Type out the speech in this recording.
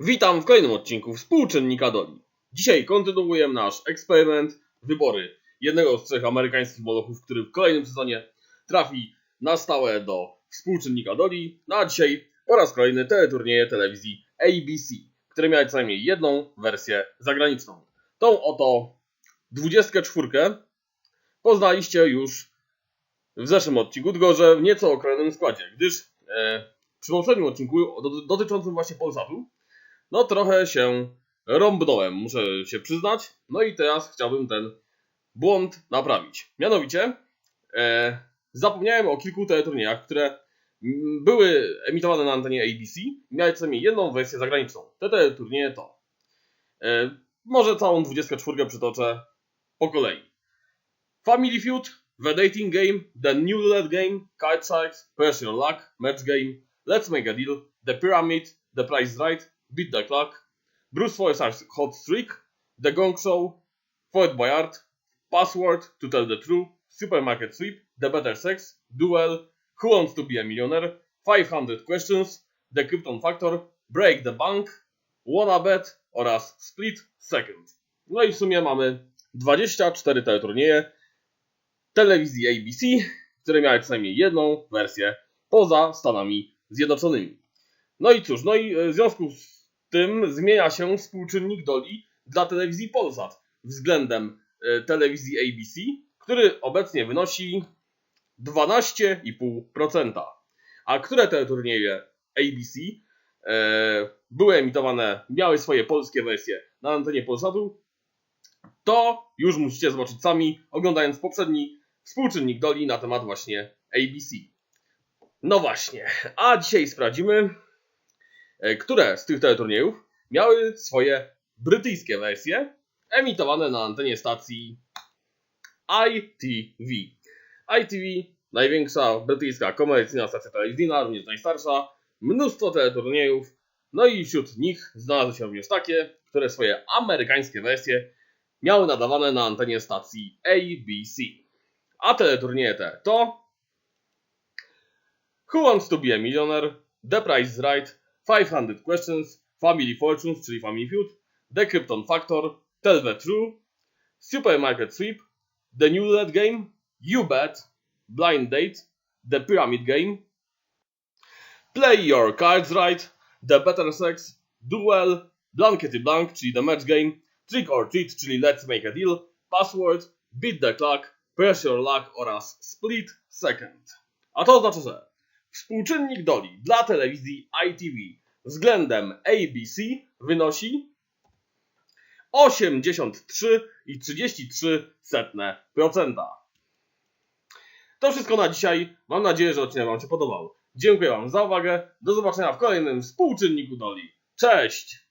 Witam w kolejnym odcinku Współczynnika Doli. Dzisiaj kontynuujemy nasz eksperyment wybory jednego z trzech amerykańskich molochów, który w kolejnym sezonie trafi na stałe do Współczynnika Doli. No a dzisiaj po raz kolejny teleturnieje telewizji ABC, które miały co najmniej jedną wersję zagraniczną. Tą oto 24 poznaliście już w zeszłym odcinku, tylko że w nieco okrojonym składzie, gdyż e, przy poprzednim odcinku do- dotyczącym właśnie Polsatu no trochę się rąbnąłem, muszę się przyznać. No i teraz chciałbym ten błąd naprawić. Mianowicie e, zapomniałem o kilku teleturniejach, które były emitowane na antenie ABC miały co najmniej jedną wersję zagraniczną. Te teleturnieje to e, może całą 24 przytoczę po kolei. Family Feud, The Dating Game, The New Roulette Game, Kite Sharks, Press Your Luck, Match Game, Let's Make a Deal, The Pyramid, The Price Right, Beat the Clock, Bruce Forsyth's Hot Streak, The Gong Show, Fort Boyard, Password to Tell the Truth, Supermarket Sweep, The Better Sex, Duel, Who Wants to Be a Millionaire, 500 Questions, The Krypton Factor, Break the Bank, Wanna Bet oraz Split Second. No i w sumie mamy 24 teleturnieje telewizji ABC, które miały co najmniej jedną wersję poza Stanami Zjednoczonymi. No i cóż, no i e, w związku z tym zmienia się współczynnik doli dla telewizji Polsat względem e, telewizji ABC, który obecnie wynosi 12,5%. A które te turnieje ABC e, były emitowane, miały swoje polskie wersje na antenie Polsatu, to już musicie zobaczyć sami, oglądając poprzedni współczynnik doli na temat właśnie ABC. No właśnie, a dzisiaj sprawdzimy, które z tych teleturniejów miały swoje brytyjskie wersje emitowane na antenie stacji ITV. ITV, największa brytyjska komercyjna stacja telewizyjna, również najstarsza, mnóstwo teleturniejów, no i wśród nich znalazły się również takie, które swoje amerykańskie wersje miały nadawane na antenie stacji ABC. A teleturnieje te to Who Wants to be a Millionaire, The Price is Right, 500 Questions, Family Fortunes, czyli Family Feud, The Krypton Factor, Tell the True, Supermarket Sweep, The New Roulette Game, You Bet, Blind Date, The Pyramid Game, Play Your Cards Right, The Better Sex, Duel, Blankety Blank, czyli The Match Game, Trick or Treat, czyli Let's Make a Deal, Password, Beat the Clock, Press Your Luck oraz Split Second. A to oznacza, że współczynnik doli dla telewizji ITV względem ABC wynosi 83,33%. To wszystko na dzisiaj. Mam nadzieję, że odcinek Wam się podobał. Dziękuję Wam za uwagę. Do zobaczenia w kolejnym współczynniku doli. Cześć!